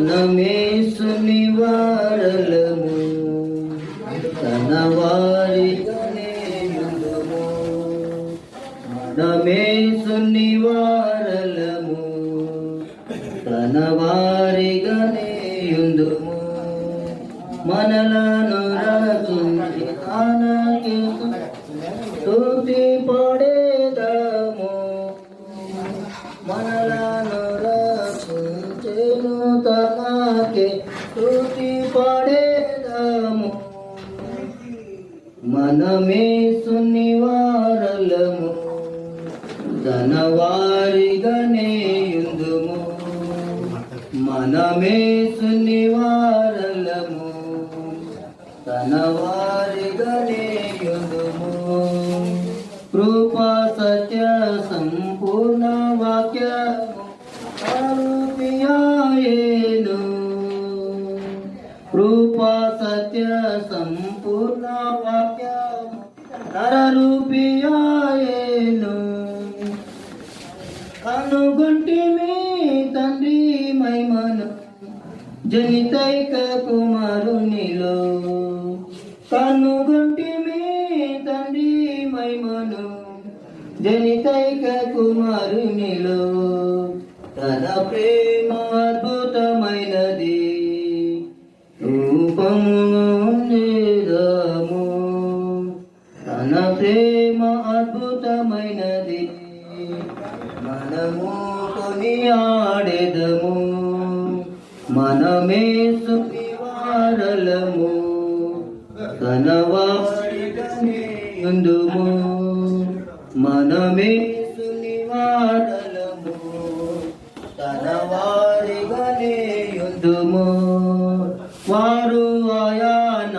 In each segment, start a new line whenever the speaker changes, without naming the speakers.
మనమే సునివారలము తన వారి మనమే సునివారలము తన వారిగానే యుందుము మనలను రచించి తోటి పాడే మనమే సునివారలము తన వారిగానే మనమే సునివారలము తన వారిగానే యుందుము కృపా సత్య సంపూర్ణ వాక్యము అరుపియాయేను కృపా సత్య సంపూర్ణ వాక్యము నరరూపియాయేను కనుగొంటిమి తండ్రి మైమను జనితైక కుమారునిలో. కనుగొంటిమి తండ్రి మైమను జనితైక కుమారునిలో. తన ప్రేమ రూపము నిరము. తన ప్రేమ అద్భుతమైనది. మనము కొని ఆడెదము. మనమే సువారలము తన వారిగానే ఉందుము మనమే సునివారలము ఉందుము వారు ఆయాన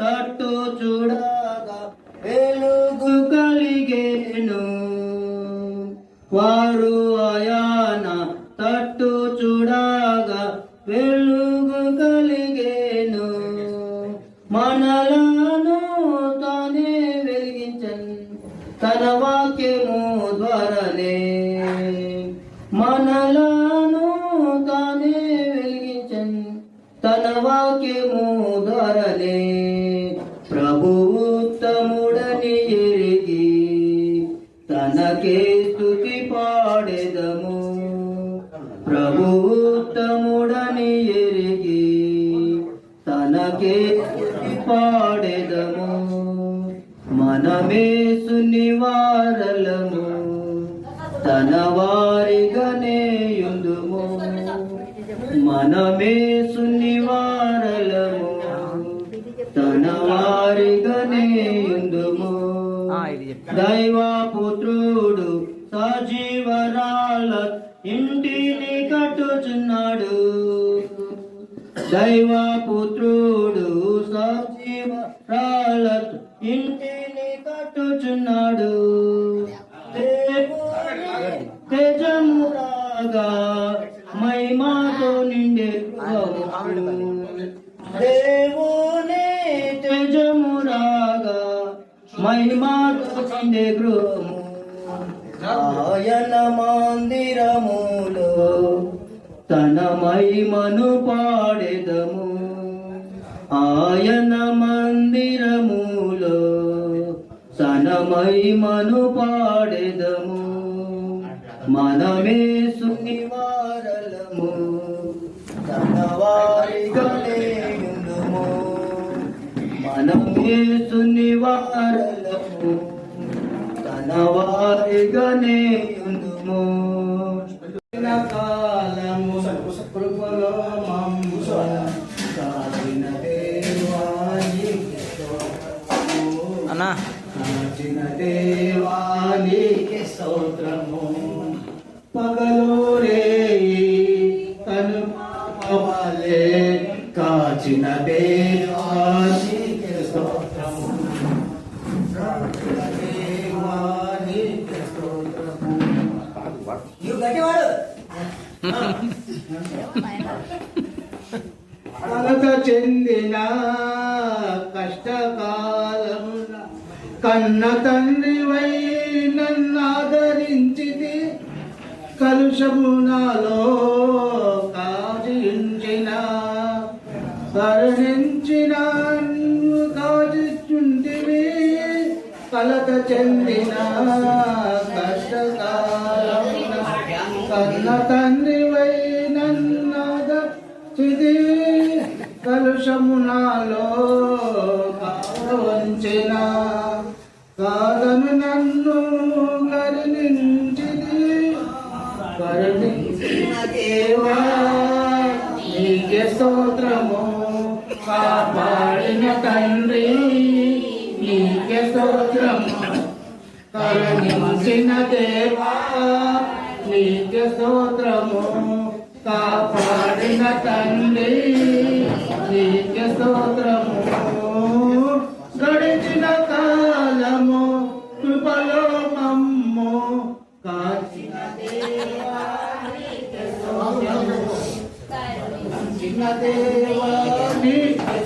తట్టు చూడగా వెలుగు కలిగేను వారు ఆయాన తట్టు చూడగా తన వాక్యము ద్వారానే ప్రభు ఉత్తముడని ఎరిగి తనకే స్థుతి పాడెదము. ప్రభు ఉత్తముడని ఎరిగి తనకే స్థుతి పాడెదము. మనమే సునివారలము. తన వారిగానే యుందుము మనమే వారిగానే యుందుము దైవపుత్రుడు సజీవరాల ఇంటిని కట్టుచున్నాడు దైవపుత్రుడు సజీవరాల ఇంటిని కట్టుచున్నాడు తేజమురాగా మహిమాతో నిండే మహిమాతో నిండే గృహము ఆయన మందిరములో తన మహిమను పాడెదము. ఆయన మందిరములో తన మహిమను పాడెదము. మనమే సునివారలము తన వారిగానే మనమే సునివారలము తన వారిగానే ఉందుము కాలము కృపలో మమ్ము సాగిన దేవానికి
అన్నా.
దేవానికి స్తోత్రము. పగలు రేయి తను కాచిన దేవానికి స్తోత్రము అలత చెందిన కష్టకాలమున కన్న తండ్రి వై నన్ను ఆదరించిది కలుషము నాలో కాజించిన
కరుణించినా. చెందిన కష్టకాలమున కన్న తండ్రివై నన్నద చిది కలుషము నాలో వంచిన కాదను నన్ను కరుణించిది కరుణించిన దేవా నీకే స్తోత్రము కాపాడిన తండ్రి. నీకే స్తోత్రము కరుణించిన దేవా నీకే స్తోత్రము కాపాడిన తండ్రి. నీకే స్తోత్రము గడిచిన కాలము కృపలో మమ్ము కాచిన దేవా నీకే స్తోత్రము దేవా నీకే